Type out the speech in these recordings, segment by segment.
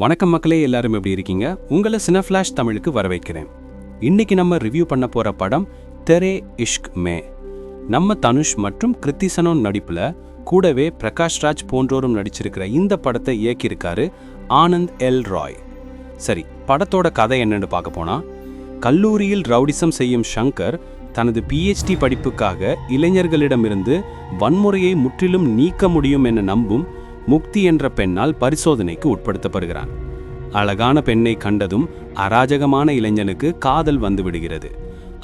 வணக்கம் மக்களே எல்லாரும் எப்படி இருக்கீங்க? உங்களை சினஃப்ளாஷ் தமிழுக்கு வரவேற்கிறேன். இன்னைக்கு நம்ம ரிவ்யூ பண்ண போற படம் தெரே இஷ்க் மே. நம்ம தனுஷ் மற்றும் கிருத்திசனோன் நடிப்பில் கூடவே பிரகாஷ் ராஜ் போன்றோரும் நடிச்சிருக்கிற இந்த படத்தை இயக்கியிருக்காரு ஆனந்த் எல் ராய். சரி படத்தோட கதை என்னன்னு பார்க்க போனா கல்லூரியில் ரவுடிசம் செய்யும் ஷங்கர் தனது பிஹெச்டி படிப்புக்காக இளைஞர்களிடமிருந்து வன்முறையை முற்றிலும் நீக்க முடியும் என நம்பும் முக்தி என்ற பெண்ணால் பரிசோதனைக்கு உட்படுத்தப்படுகிறான். அழகான பெண்ணை கண்டதும் அராஜகமான இளைஞனுக்கு காதல் வந்துவிடுகிறது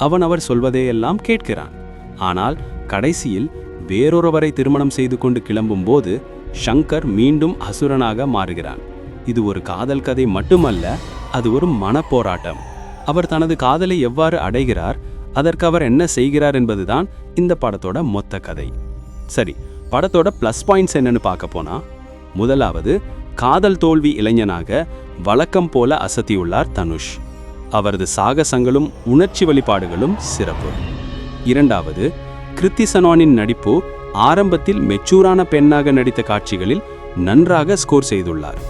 அவன் அவர் சொல்வதையெல்லாம் கேட்கிறான். ஆனால் கடைசியில் வேறொருவரை திருமணம் செய்து கொண்டு கிளம்பும்போது ஷங்கர் மீண்டும் அசுரனாக மாறுகிறான். இது ஒரு காதல் கதை மட்டுமல்ல அது ஒரு மனப்போராட்டம். அவர் தனது காதலை எவ்வாறு அடைகிறார் அதற்கு அவர் என்ன செய்கிறார் என்பதுதான் இந்த படத்தோட மொத்த கதை. சரி படத்தோட ப்ளஸ் பாயிண்ட்ஸ் என்னன்னு பார்க்க போனால் முதலாவது காதல் தோல்வி இளைஞனாக வழக்கம் போல அசத்தியுள்ளார் தனுஷ். அவரது சாகசங்களும் உணர்ச்சி வழிபாடுகளும் சிறப்பு. இரண்டாவது கிருத்தி சனோனின் நடிப்பு ஆரம்பத்தில் மெச்சூரான பெண்ணாக நடித்த காட்சிகளில் நன்றாக ஸ்கோர் செய்துள்ளார்.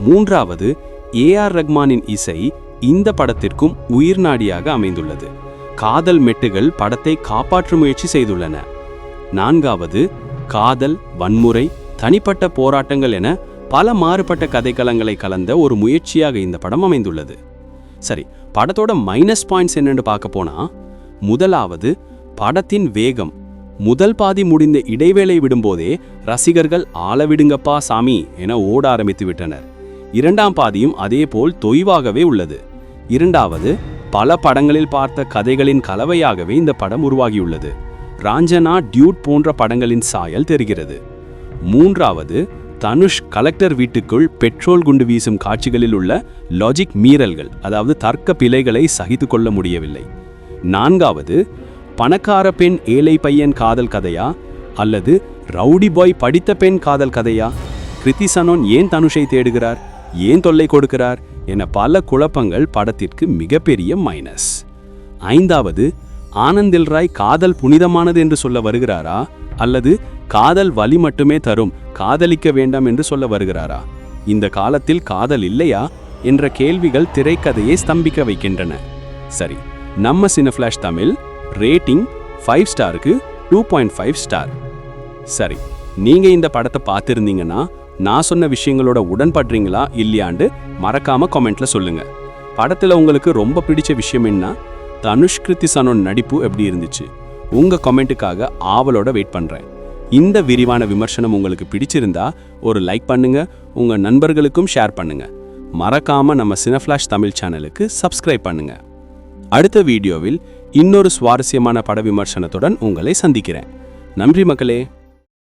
மூன்றாவது ஏ ஆர் ரஹ்மானின் இசை இந்த படத்திற்கும் உயிர்நாடியாக அமைந்துள்ளது. காதல் மெட்டுகள் படத்தை காப்பாற்றும் முயற்சி செய்துள்ளன. நான்காவது காதல் வன்முறை தனிப்பட்ட போராட்டங்கள் என பல மாறுபட்ட கதைக்களங்களை கலந்த ஒரு முயற்சியாக இந்த படம் அமைந்துள்ளது. சரி படத்தோட மைனஸ் பாயிண்ட்ஸ் என்னன்னு பார்க்க போனா முதலாவது படத்தின் வேகம். முதல் பாதி முடிந்த இடைவேளை விடும்போதே ரசிகர்கள் ஆளவிடுங்கப்பா சாமி என ஓட ஆரம்பித்து விட்டனர். இரண்டாம் பாதியும் அதேபோல் தொய்வாகவே உள்ளது. இரண்டாவது பல படங்களில் பார்த்த கதைகளின் கலவையாகவே இந்த படம் உருவாகியுள்ளது. ராஞ்சனா டியூட் போன்ற படங்களின் சாயல் தெரிகிறது. மூன்றாவது தனுஷ் கலெக்டர் வீட்டுக்குள் பெட்ரோல் குண்டு வீசும் காட்சிகளில் உள்ள லாஜிக் மீறல்கள் அதாவது தர்க்க பிழைகளை சகித்து கொள்ள முடியவில்லை. நான்காவது பணக்கார பெண் ஏழை பையன் காதல் கதையா அல்லது ரவுடி பாய் படித்த பெண் காதல் கதையா? கிருத்தி சனோன் ஏன் தனுஷை தேடுகிறார்? ஏன் தொல்லை கொடுக்கிறார்? என பல குழப்பங்கள் படத்திற்கு மிகப்பெரிய மைனஸ் ஐந்தாவது ஆனந்தில் ராய் காதல் புனிதமானது என்று சொல்ல வருகிறாரா? அல்லது காதல் வலி மட்டுமே தரும் காதலிக்க வேண்டாம் என்று சொல்ல வருகிறாரா? இந்த காலத்தில் காதல் இல்லையா? என்ற கேள்விகள் திரைக்கதையை ஸ்தம்பிக்க வைக்கின்றன. சரி நம்ம சினஃப்ளாஷ் தமிழ் ரேட்டிங் ஃபைவ் ஸ்டாருக்கு டூ பாயிண்ட் ஃபைவ் ஸ்டார். சரி நீங்க இந்த படத்தை பார்த்துருந்தீங்கன்னா நான் சொன்ன விஷயங்களோட உடன்படுறீங்களா? இல்லையாண்டு மறக்காம கமெண்ட்ல சொல்லுங்க. படத்துல உங்களுக்கு ரொம்ப பிடிச்ச விஷயம் என்ன? தனுஷ்கிருத்தி சனோன் நடிப்பு எப்படி இருந்துச்சு? உங்க கமெண்ட்டுக்காக ஆவலோட வெயிட் பண்றேன். இந்த விரிவான விமர்சனம் உங்களுக்கு பிடிச்சிருந்தா ஒரு லைக் பண்ணுங்க உங்க நண்பர்களுக்கும் ஷேர் பண்ணுங்க. மறக்காம நம்ம சினஃப்ளாஷ் தமிழ் சேனலுக்கு சப்ஸ்கிரைப் பண்ணுங்க. அடுத்த வீடியோவில் இன்னொரு சுவாரஸ்யமான பட விமர்சனத்துடன் உங்களை சந்திக்கிறேன். நன்றி மக்களே.